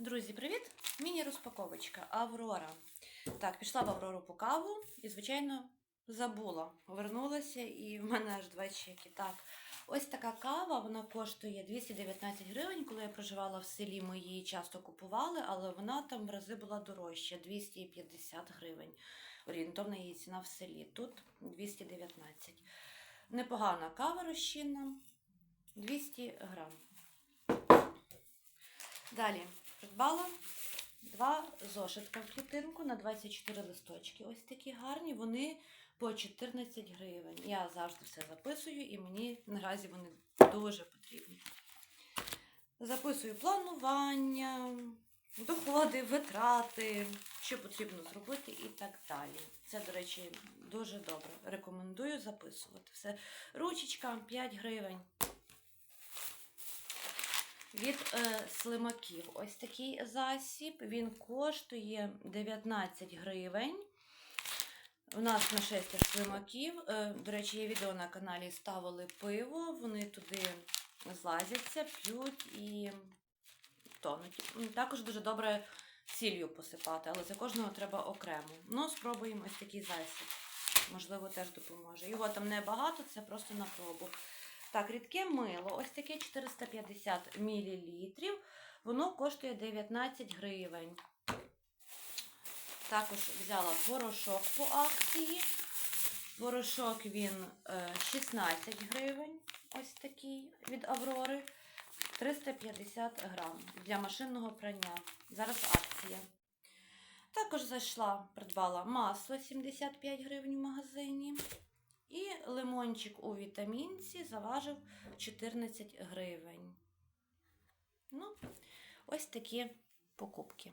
Друзі, привіт! Міні-розпаковочка Аврора. Так, пішла в Аврору по каву і, звичайно, забула. Вернулася і в мене аж два чеки. Так, ось така кава, вона коштує 219 гривень. Коли я проживала в селі, ми її часто купували, але вона там в рази була дорожча 250 гривень. Орієнтовна її ціна в селі. Тут 219. Непогана кава розчинна, 200 грам. Далі придбала два зошитка в клітинку на 24 листочки. Ось такі гарні, вони по 14 гривень. Я завжди все записую і мені наразі вони дуже потрібні. Записую планування, доходи, витрати, що потрібно зробити і так далі. Це, до речі, дуже добре. Рекомендую записувати. Все. Ручечка 5 гривень від е, слимаків. Ось такий засіб. Він коштує 19 гривень. У нас на шестеро слимаків. Е, до речі, є відео на каналі ставили пиво. Вони туди злазяться, п'ють і тонуть. Також дуже добре сіллю посипати, але за кожного треба окремо. Ну, спробуємо ось такий засіб. Можливо, теж допоможе. Його там небагато, це просто на пробу. Так, рідке мило, ось таке 450 мл. Воно коштує 19 гривень. Також взяла порошок по акції. Порошок він е, 16 гривень. Ось такий від Аврори. 350 грам для машинного прання. Зараз акція. Також зайшла, придбала масло 75 гривень в магазині. І лимончик у вітамінці заважив 14 гривень. Ну, ось такі покупки.